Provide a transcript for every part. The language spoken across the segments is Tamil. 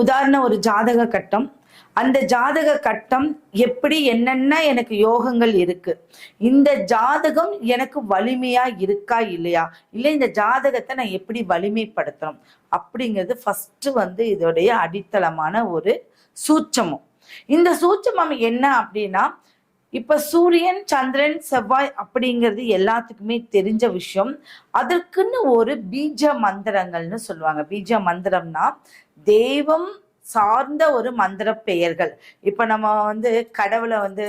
உதாரணம் உதாரண ஒரு ஜாதக கட்டம். அந்த ஜாதக கட்டம் எப்படி என்னென்ன எனக்கு யோகங்கள் இருக்கு? இந்த ஜாதகம் எனக்கு வலிமையா இருக்கா இல்லையா? இல்லை இந்த ஜாதகத்தை நான் எப்படி வலிமைப்படுத்தணும்? அப்படிங்கிறது ஃபர்ஸ்ட் வந்து இதோடைய அடித்தளமான ஒரு சூட்சமம். இந்த சூட்சமம் என்ன அப்படின்னா இப்ப சூரியன் சந்திரன் செவ்வாய் அப்படிங்கிறது எல்லாத்துக்குமே தெரிஞ்ச விஷயம். அதற்குன்னு ஒரு பீஜ மந்திரங்கள்னு சொல்லுவாங்க. பீஜ மந்திரம்னா தெய்வம் சார்ந்த ஒரு மந்திர பெயர்கள். இப்போ நம்ம வந்து கடவுளை வந்து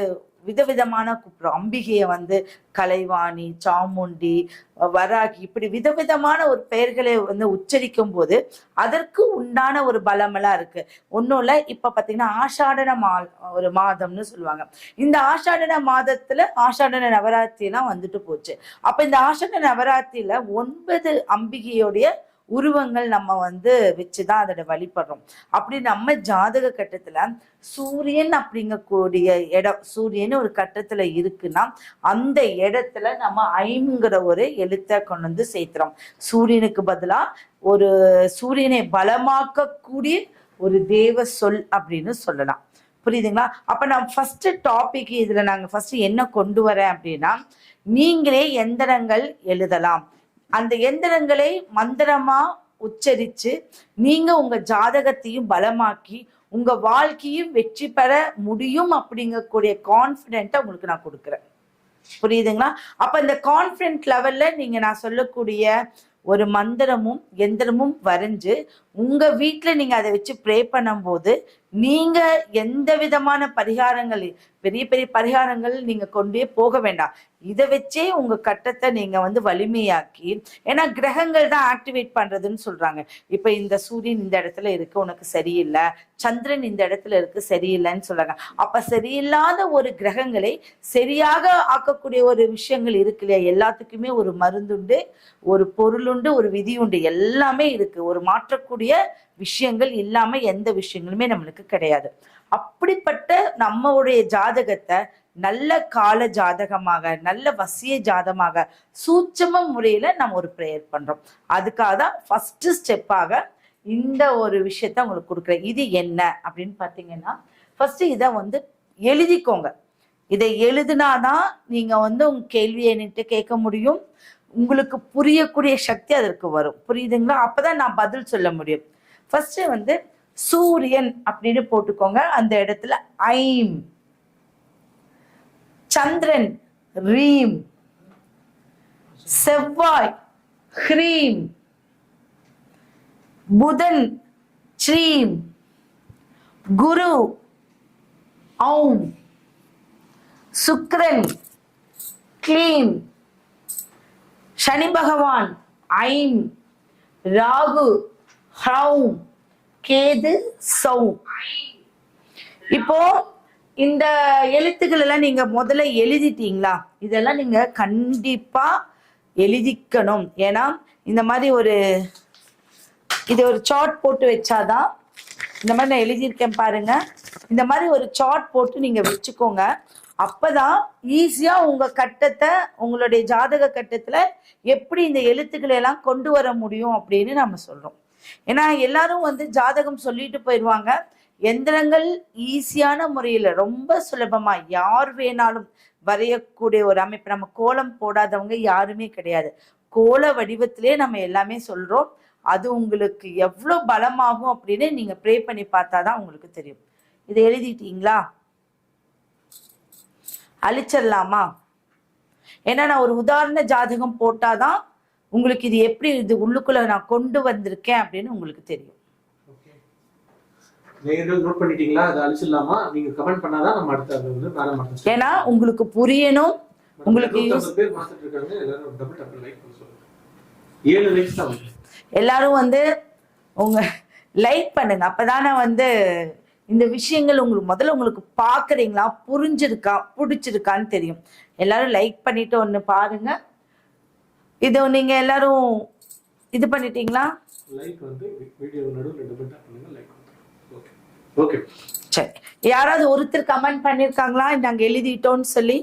விதவிதமான கூப்பிடுறோம் அம்பிகையை வந்து கலைவாணி சாமுண்டி வராகி இப்படி விதவிதமான ஒரு பெயர்களை வந்து உச்சரிக்கும் போது அதற்கு உண்டான ஒரு பலமெல்லாம் இருக்கு. ஒன்றும் இல்லை இப்போ பார்த்தீங்கன்னா ஆஷாடன மா ஒரு மாதம்னு சொல்லுவாங்க. இந்த ஆஷாடன மாதத்துல ஆஷாடன நவராத்திரிலாம் வந்துட்டு போச்சு. அப்போ இந்த ஆஷாட நவராத்திரியில ஒன்பது அம்பிகையோடைய உருவங்கள் நம்ம வந்து வச்சுதான் அதோட வழிபடுறோம். அப்படி நம்ம ஜாதக கட்டத்துல சூரியன் அப்படிங்கக்கூடிய இடம் சூரியன் ஒரு கட்டத்துல இருக்குன்னா அந்த இடத்துல நம்ம ஐங்கிற ஒரு எழுத்தை கொண்டு வந்து சேர்த்துறோம். சூரியனுக்கு பதிலா ஒரு சூரியனை பலமாக்கக்கூடிய ஒரு தேவ சொல் அப்படின்னு சொல்லலாம். புரியுதுங்களா? அப்ப நான் ஃபர்ஸ்ட் டாபிக் இதுல நாங்க ஃபர்ஸ்ட் என்ன கொண்டு வரேன் அப்படின்னா நீங்களே எந்திரங்கள் எழுதலாம். அந்த எந்திரங்களை மந்திரமா உச்சரிச்சு நீங்க உங்க ஜாதகத்தையும் பலமாக்கி உங்க வாழ்க்கையும் வெற்றி பெற முடியும் அப்படிங்கக்கூடிய கான்பிடென்ட்டை உங்களுக்கு நான் கொடுக்குறேன். புரியுதுங்களா? அப்ப இந்த கான்பிடென்ட் லெவல்ல நீங்க நான் சொல்லக்கூடிய ஒரு மந்திரமும் எந்திரமும் வரைஞ்சு உங்க வீட்டில் நீங்க அதை வச்சு ப்ரே பண்ணும்போது நீங்க எந்த விதமான பரிகாரங்கள் பெரிய பெரிய பரிகாரங்கள் நீங்க கொண்டே போக வேண்டாம். இதை வச்சே உங்க கட்டத்தை நீங்க வந்து வலிமையாக்கி ஏன்னா கிரகங்கள் தான் ஆக்டிவேட் பண்றதுன்னு சொல்றாங்க. இப்ப இந்த சூரியன் இந்த இடத்துல இருக்கு உனக்கு சரியில்லை. சந்திரன் இந்த இடத்துல இருக்கு சரியில்லைன்னு சொல்றாங்க. அப்ப சரியில்லாத ஒரு கிரகங்களை சரியாக ஆக்கக்கூடிய ஒரு விஷயங்கள் இருக்கு இல்லையா? எல்லாத்துக்குமே ஒரு மருந்துண்டு ஒரு பொருளுண்டு ஒரு விதி உண்டு எல்லாமே இருக்கு. ஒரு மாற்றக்கூடிய விஷயங்கள் இல்லாம எந்த விஷயங்களுமே நம்மளுக்கு கிடையாது. அப்படிப்பட்ட நம்மளுடைய ஜாதகத்தை நல்ல கால ஜாதகமாக நல்ல வசிய ஜாதகமாக சூட்சம முறையில நம்ம ஒரு ப்ரேயர் பண்றோம். அதுக்காக தான் ஃபர்ஸ்ட் ஸ்டெப்பாக இந்த ஒரு விஷயத்த உங்களுக்கு கொடுக்குறேன். இது என்ன? அப்படின்னு பார்த்தீங்கன்னா ஃபர்ஸ்ட் இதை வந்து எழுதிக்கோங்க. இதை எழுதுனாதான் நீங்க வந்து உங்க கேள்வியை என்கிட்ட கேட்க முடியும். உங்களுக்கு புரியக்கூடிய சக்தி அதற்கு வரும். புரியுதுங்களா? அப்பதான் நான் பதில் சொல்ல முடியும். ஃபர்ஸ்ட் வந்து சூரியன் அப்படின்னு போட்டுக்கோங்க. அந்த இடத்துல ஐம். சந்திரன் ரீம். செவ்வாய் ஹ்ரீம். புதன் ஸ்ரீம். குரு ஔம். சுக்ரன் க்ளீம். சனி பகவான் ஐம். ராகு ஹவு கேது சௌ. இப்போ இந்த எழுத்துக்கள் எல்லாம் நீங்க முதல்ல எழுதிட்டீங்களா? இதெல்லாம் நீங்க கண்டிப்பா எழுதிக்கணும். ஏன்னா இந்த மாதிரி ஒரு இது ஒரு சார்ட் போட்டு வச்சாதான் இந்த மாதிரி நான் எழுதியிருக்கேன் பாருங்க. இந்த மாதிரி ஒரு சார்ட் போட்டு நீங்க வச்சுக்கோங்க. அப்பதான் ஈஸியா உங்க கட்டத்தை உங்களுடைய ஜாதக கட்டத்துல எப்படி இந்த எழுத்துக்களை எல்லாம் கொண்டு வர முடியும் அப்படின்னு நம்ம சொல்றோம். ஏன்னா எல்லாரும் வந்து ஜாதகம் சொல்லிட்டு போயிடுவாங்க எந்திரங்கள் ஈஸியான முறையில ரொம்ப சுலபமா யார் வேணாலும் வரையக்கூடிய ஒரு அமைப்பு. நம்ம கோலம் போடாதவங்க யாருமே கிடையாது. கோல வடிவத்திலே நம்ம எல்லாமே சொல்றோம். அது உங்களுக்கு எவ்வளோ பலமாகும் அப்படின்னு நீங்க ப்ரே பண்ணி பார்த்தாதான் உங்களுக்கு தெரியும். இதை எழுதிட்டீங்களா? அழிச்சிடலாமா? ஏன்னா நான் ஒரு உதாரண ஜாதகம் போட்டாதான் உங்களுக்கு இது எப்படி இது உள்ளுக்குள்ள நான் கொண்டு வந்திருக்கேன் அப்படின்னு உங்களுக்கு தெரியும். ஏன்னா உங்களுக்கு புரியணும். உங்களுக்கு வந்து எல்லாரும் வந்து உங்க லைக் பண்ணுங்க. அப்பதானே வந்து இந்த விஷயங்கள் உங்களுக்கு முதல்ல உங்களுக்கு பாக்குறீங்களா புரிஞ்சிருக்கா? பிடிச்சிருக்கான்னு தெரியும். எல்லாரும் லைக் பண்ணிட்டு ஒன்று பாருங்க. இது நீங்க எல்லாரும் இது பண்ணிட்டீங்களா? லைக் வந்து வீடியோ நடுவில் டபுள் டேப் பண்ணுங்க லைக் ஓகே ஓகே சரி. யாராவது ஒருத்தர் கமெண்ட் பண்ணிருக்காங்களா? நாங்க எழுதிட்டோம்னு சொல்லி.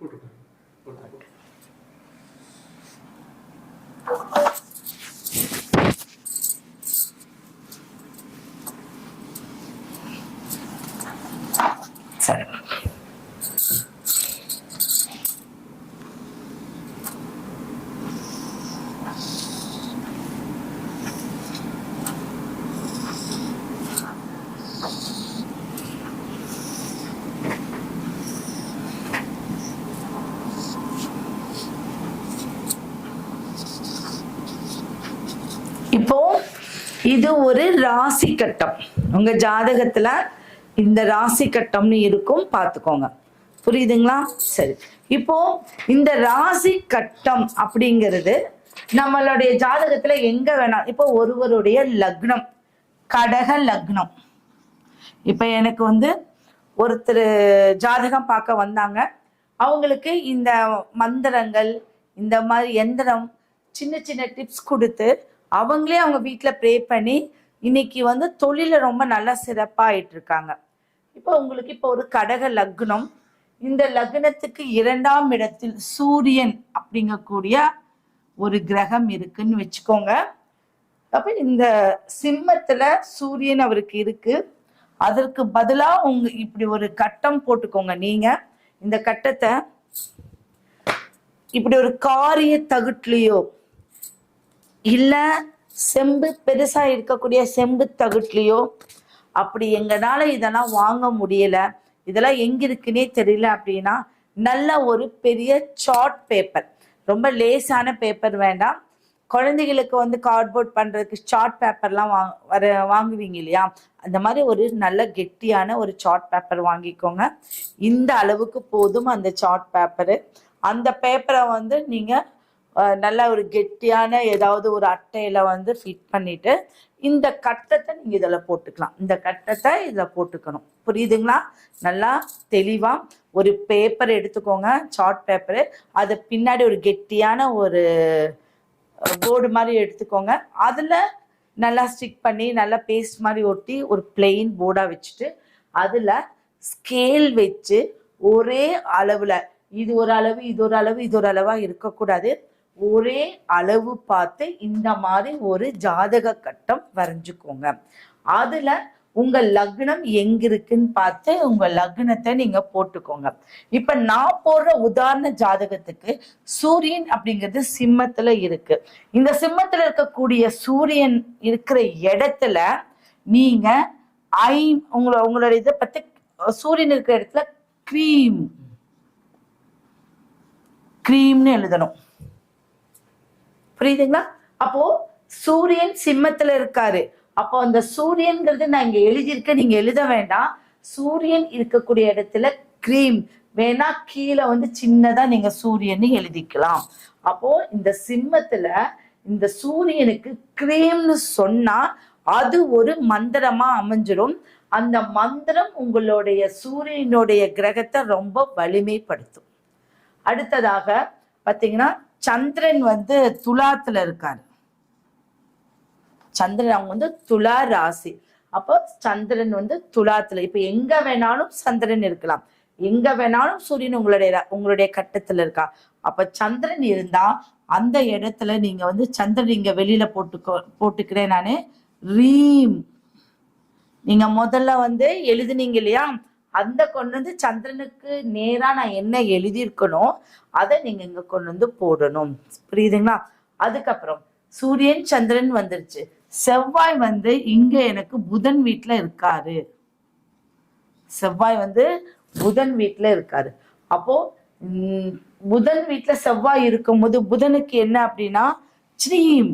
போட்டுருக்காங்க இப்போ இது ஒரு ராசி கட்டம். உங்க ஜாதகத்துல இந்த ராசி கட்டம்னு இருக்கும் பார்த்துக்கோங்க. புரியுதுங்களா? சரி. இப்போ இந்த ராசி கட்டம் அப்படிங்கிறது நம்மளுடைய ஜாதகத்துல எங்க வேணா இப்போ ஒருவருடைய லக்னம் கடக லக்னம். இப்போ எனக்கு வந்து ஒருத்தர் ஜாதகம் பார்க்க வந்தாங்க. அவங்களுக்கு இந்த மந்திரங்கள் இந்த மாதிரி எந்திரம் சின்ன சின்ன டிப்ஸ் கொடுத்து அவங்களே அவங்க வீட்டில் ப்ரே பண்ணி இன்னைக்கு வந்து தொழில ரொம்ப நல்லா சிறப்பாயிட்டு இருக்காங்க இப்போ உங்களுக்கு இப்போ ஒரு கடக லக்னம். இந்த லக்னத்துக்கு இரண்டாம் இடத்தில் சூரியன் அப்படிங்கக்கூடிய ஒரு கிரகம் இருக்குன்னு வச்சுக்கோங்க. அப்ப இந்த சிம்மத்துல சூரியன் அவருக்கு இருக்கு. அதற்கு பதிலா உங்க இப்படி ஒரு கட்டம் போட்டுக்கோங்க நீங்க. இந்த கட்டத்தை இப்படி ஒரு காரிய தகுட்லையோ இல்ல செம்பு பெருசா இருக்கக்கூடிய செம்பு தகுட்லயோ அப்படி எங்கனால இதெல்லாம் வாங்க முடியல. இதெல்லாம் எங்க இருக்குன்னே தெரியல அப்படின்னா நல்ல ஒரு பெரிய சார்ட் பேப்பர் ரொம்ப லேசான பேப்பர் வேண்டாம். குழந்தைகளுக்கு வந்து கார்ட்போர்ட் பண்ணுறதுக்கு சார்ட் பேப்பர்லாம் வாங் வர வாங்குவீங்க இல்லையா? அந்த மாதிரி ஒரு நல்ல கெட்டியான ஒரு சார்ட் பேப்பர் வாங்கிக்கோங்க. இந்த அளவுக்கு போதும் அந்த சார்ட் பேப்பரு அந்த பேப்பரை வந்து நீங்கள் நல்ல ஒரு கெட்டியான ஏதாவது ஒரு அட்டையில வந்து ஃபிட் பண்ணிட்டு இந்த கட்டத்தை நீங்க இதில் போட்டுக்கலாம். இந்த கட்டத்தை இதில் போட்டுக்கணும். புரியுதுங்களா? நல்லா தெளிவாக ஒரு பேப்பர் எடுத்துக்கோங்க சார்ட் பேப்பரு அது பின்னாடி ஒரு கெட்டியான ஒரு போர்டு மாதிரி எடுத்துக்கோங்க. அதில் நல்லா ஸ்டிக் பண்ணி நல்லா பேஸ்ட் மாதிரி ஒட்டி ஒரு பிளெயின் போர்டாக வச்சுட்டு அதில் ஸ்கேல் வச்சு ஒரே அளவில் இது ஒரு அளவு இது ஒரு அளவு இது ஒரு அளவாக இருக்கக்கூடாது. ஒரே அளவு பார்த்து இந்த மாதிரி ஒரு ஜாதக கட்டம் வரைஞ்சுக்கோங்க. அதுல உங்க லக்னம் எங்க இருக்குன்னு பார்த்து உங்க லக்னத்தை நீங்க போட்டுக்கோங்க. இப்ப நான் போடுற உதாரண ஜாதகத்துக்கு சூரியன் அப்படிங்கிறது சிம்மத்துல இருக்கு. இந்த சிம்மத்துல இருக்கக்கூடிய சூரியன் இருக்கிற இடத்துல நீங்க ஐ உங்களை உங்களோட இதை பத்தி சூரியன் இருக்கிற இடத்துல க்ரீம் க்ரீம்னு எழுதணும். புரியுதுங்களா? அப்போ சூரியன் சிம்மத்துல இருக்காரு. அப்போ அந்த சூரியன்கிறது நான் இங்க எழுதியிருக்கேன் நீங்க எழுத வேண்டாம். சூரியன் இருக்கக்கூடிய இடத்துல கிரீம் வேணா கீழே வந்து சின்னதா நீங்க சூரியன் எழுதிக்கலாம். அப்போ இந்த சிம்மத்துல இந்த சூரியனுக்கு கிரீம்னு சொன்னா அது ஒரு மந்திரமா அமைஞ்சிரும். அந்த மந்திரம் உங்களுடைய சூரியனுடைய கிரகத்தை ரொம்ப வலிமைப்படுத்தும். அடுத்ததாக பாத்தீங்கன்னா சந்திரன் வந்து துலாத்துல இருக்காரு. சந்திரன் அவங்க வந்து துலா ராசி. அப்போ சந்திரன் வந்து துலாத்துல. இப்ப எங்க வேணாலும் சந்திரன் இருக்கலாம். எங்க வேணாலும் சூரியன் உங்களுடைய உங்களுடைய கட்டத்துல இருக்கா. அப்ப சந்திரன் இருந்தா அந்த இடத்துல நீங்க வந்து சந்திரன் இங்க வெளியில போட்டுக்கோ போட்டுக்கிறேன் நானு. ரீம். நீங்க முதல்ல வந்து எழுதுனீங்க இல்லையா? அந்த கொண்டு வந்து சந்திரனுக்கு நேரா நான் என்ன எழுதியிருக்கணும் அதை நீங்க இங்க கொண்டு வந்து போடணும். புரியுதுங்களா? அதுக்கப்புறம் சூரியன் சந்திரன் வந்துருச்சு. செவ்வாய் வந்து இங்க எனக்கு புதன் வீட்டுல இருக்காரு. செவ்வாய் வந்து புதன் வீட்டுல இருக்காரு. அப்போ புதன் வீட்டுல செவ்வாய் இருக்கும்போது புதனுக்கு என்ன அப்படின்னா ஸ்ரீம்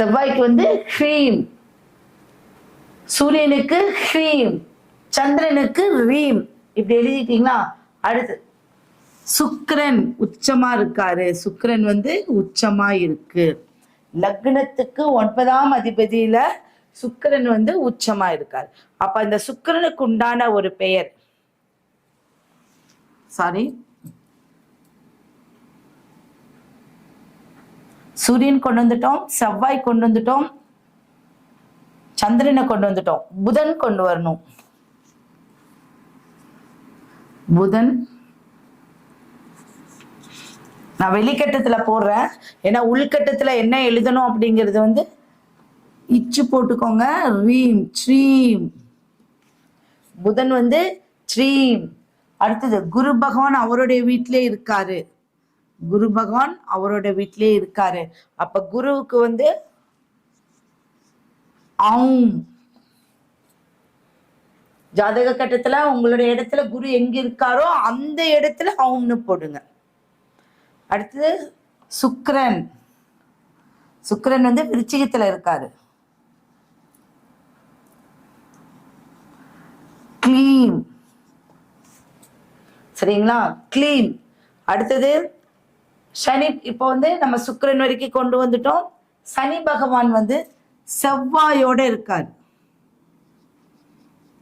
செவ்வாய்க்கு வந்து ஹ்ரீம் சூரியனுக்கு ஹ்ரீம் சந்திரனுக்கு ரீம். இப்படி எழுதிட்டீங்களா அடுத்து சுக்கரன் உச்சமா இருக்காரு. சுக்கரன் வந்து உச்சமா இருக்கு. லக்னத்துக்கு ஒன்பதாம் அதிபதியில சுக்கரன் வந்து உச்சமா இருக்கார். அப்ப அந்த சுக்கரனுக்கு உண்டான ஒரு பெயர். சாரி சூரியன் கொண்டு வந்துட்டோம் செவ்வாய் கொண்டு வந்துட்டோம் சந்திரனை கொண்டு வந்துட்டோம். புதன் கொண்டு வரணும். புதன். நான் வெளிக்கட்டத்துல போடுறேன். ஏன்னா உள்கட்டத்துல என்ன எழுதணும் அப்படிங்கிறது வந்து இச்சு போட்டுக்கோங்க. ரீம் ஸ்ரீம். புதன் வந்து ஸ்ரீம். அடுத்தது குரு பகவான் அவருடைய வீட்டிலே இருக்காரு. குரு பகவான் அவரோட வீட்டிலே இருக்காரு. அப்ப குருவுக்கு வந்து ஜாதக கட்டத்துல உங்களுடைய இடத்துல குரு எங்க இருக்காரோ அந்த இடத்துல ஹவும்னு போடுங்க. அடுத்தது சுக்கரன். சுக்கரன் வந்து விருச்சிகத்துல இருக்காரு. கிளீம் சரிங்களா? கிளீன். அடுத்தது சனி இப்போ வந்து நம்ம சுக்கரன் வரைக்கும் கொண்டு வந்துட்டோம். சனி பகவான் வந்து செவ்வாயோட இருக்கார்.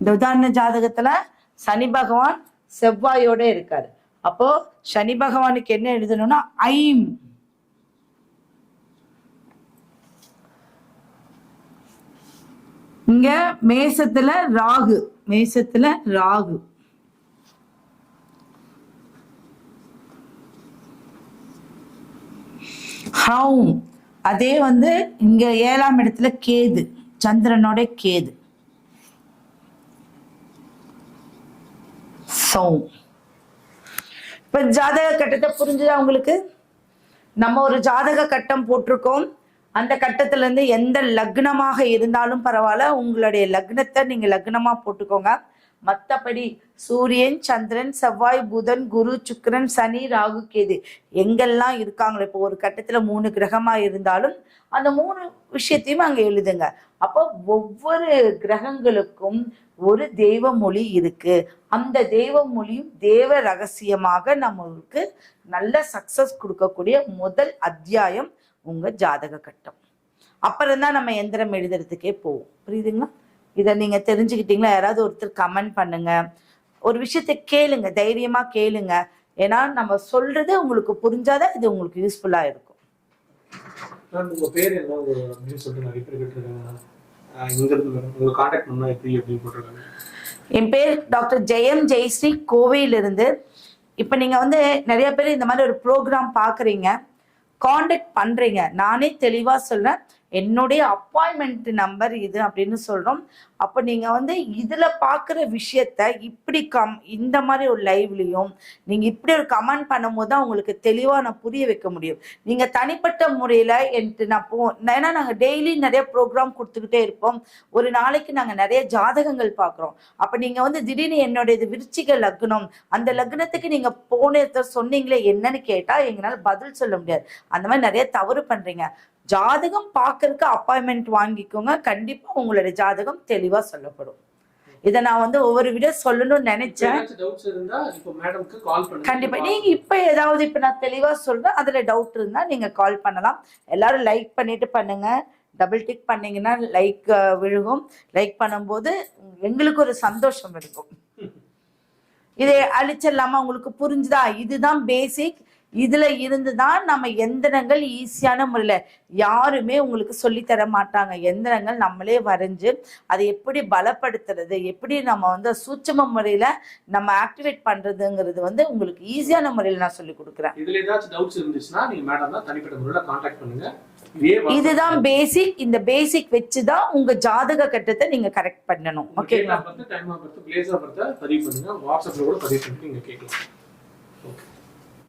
இந்த உதாரண ஜாதகத்துல சனி பகவான் செவ்வாயோட இருக்காரு. அப்போ சனி பகவானுக்கு என்ன எழுதணும்னா ஐம். இங்க மேசத்துல ராகு மேசத்துல ராகு. ஹவும். அதே வந்து இங்க ஏழாம் இடத்துல கேது சந்திரனோட கேது. சௌம். இப்ப ஜாதக கட்டத்தை புரிஞ்சுதா உங்களுக்கு? நம்ம ஒரு ஜாதக கட்டம் போட்டிருக்கோம். அந்த கட்டத்துல இருந்து எந்த லக்னமாக இருந்தாலும் பரவாயில்ல. உங்களுடைய லக்னத்தை நீங்க லக்னமா போட்டுக்கோங்க. மத்தபடி சூரியன் சந்திரன் செவ்வாய் புதன் குரு சுக்கரன் சனி ராகு கேது எங்கெல்லாம் இருக்காங்களோ இப்போ ஒரு கட்டத்துல மூணு கிரகமா இருந்தாலும் அந்த மூணு விஷயத்தையும் அங்க எழுதுங்க. அப்போ ஒவ்வொரு கிரகங்களுக்கும் ஒரு தெய்வ மொழி இருக்கு. அந்த தெய்வ மொழியும் தேவ ரகசியமாக நம்மளுக்கு நல்ல சக்சஸ் கொடுக்கக்கூடிய முதல் அத்தியாயம் உங்க ஜாதக கட்டம். அப்புறம் தான் நம்ம எந்திரம் எழுதுறதுக்கே போவோம். புரியுதுங்களா? இதை நீங்க தெரிஞ்சுக்கிட்டீங்களா? யாராவது ஒருத்தர் கமெண்ட் பண்ணுங்க. ஒரு விஷயத்தை கேளுங்க தைரியமா கேளுங்க. ஏன்னா நம்ம சொல்றது உங்களுக்கு புரிஞ்சாதான் இது உங்களுக்கு யூஸ்ஃபுல்லா இருக்கும். என் பேர் டாக்டர் ஜெயம் ஜெயஸ்ரீ. கோவையிலிருந்து. இப்போ நீங்கள் வந்து நிறைய பேர் இந்த மாதிரி ஒரு ப்ரோக்ராம் பார்க்குறீங்க. காண்டாக்ட் பண்ணுறீங்க நானே தெளிவாக சொல்கிறேன் என்னுடைய அப்பாயின்மெண்ட் நம்பர் இது அப்படின்னு சொல்கிறோம் அப்போ நீங்கள் வந்து இதில் பார்க்குற விஷயத்த இப்படி கம் இந்த மாதிரி ஒரு லைவ்லையும் நீங்கள் இப்படி ஒரு கமெண்ட் பண்ணும்போது தான் உங்களுக்கு தெளிவாக நான் புரிய வைக்க முடியும். நீங்கள் தனிப்பட்ட முறையில் எனக்கு நான் போ ஏன்னா நாங்கள் டெய்லி நிறைய ப்ரோக்ராம் கொடுத்துக்கிட்டே இருப்போம். ஒரு நாளைக்கு நாங்கள் நிறைய ஜாதகங்கள் பார்க்குறோம் அப்போ நீங்கள் வந்து திடீர்னு என்னுடைய இது விருச்சிக லக்னம் அந்த லக்னத்துக்கு நீங்கள் போன சொன்னீங்களே என்னன்னு கேட்டால் எங்களால் பதில் சொல்ல முடியாது. அந்த மாதிரி நிறைய தவறு பண்ணுறீங்க ஜாதகம் பார்க்கறதுக்கு அப்பாயின்மெண்ட் வாங்கிக்கோங்க. கண்டிப்பாக உங்களுடைய ஜாதகம் தெளிவாக சொல்லப்படும். இதை நான் வந்து ஒவ்வொரு வீடியோ சொல்லணும்னு நினைச்சேன். கண்டிப்பா. நீங்க இப்ப ஏதாவது இப்ப நான் தெளிவா சொல்றேன். அதுல டவுட் இருந்தா நீங்க கால் பண்ணலாம். எல்லாரும் லைக் பண்ணிட்டு பண்ணுங்க. டபுள் டிக் பண்ணீங்கன்னா லைக் விழுகும். லைக் பண்ணும்போது எங்களுக்கு ஒரு சந்தோஷம் இருக்கும். இதை அழிச்சிடலாமா? உங்களுக்கு புரிஞ்சுதா? இதுதான் பேசிக் இதுல இருந்து தான் நம்ம எந்திரங்கள் ஈஸியான முறையில யாருமே உங்களுக்கு சொல்லி தர மாட்டாங்க. எந்திரங்கள் நம்மளே வரைஞ்சு அதை எப்படி பலப்படுத்துறது எப்படி நம்ம வந்து சூட்சம முறையில நம்ம ஆக்டிவேட் பண்றதுங்கிறது வந்து உங்களுக்கு ஈஸியான முறையில நான் சொல்லி கொடுக்குறேன். இதுல ஏதாச்சும் டவுட்ஸ் இருந்துச்சுன்னா நீங்க மேடம் தான் தனிப்பட்ட முறையில காண்டாக்ட் பண்ணுங்க. இதுதான் பேசிக் இந்த பேசிக் வச்சுதான் உங்க ஜாதக கட்டத்தை நீங்க கரெக்ட் பண்ணணும். ஓகேங்களா பார்த்து டைம் பார்த்து பிளேஸா பார்த்து பதிவு பண்ணுங்க. வாட்ஸ்அப்ல கூட பதிவு பண்ணி நீங்க கேட்கலாம்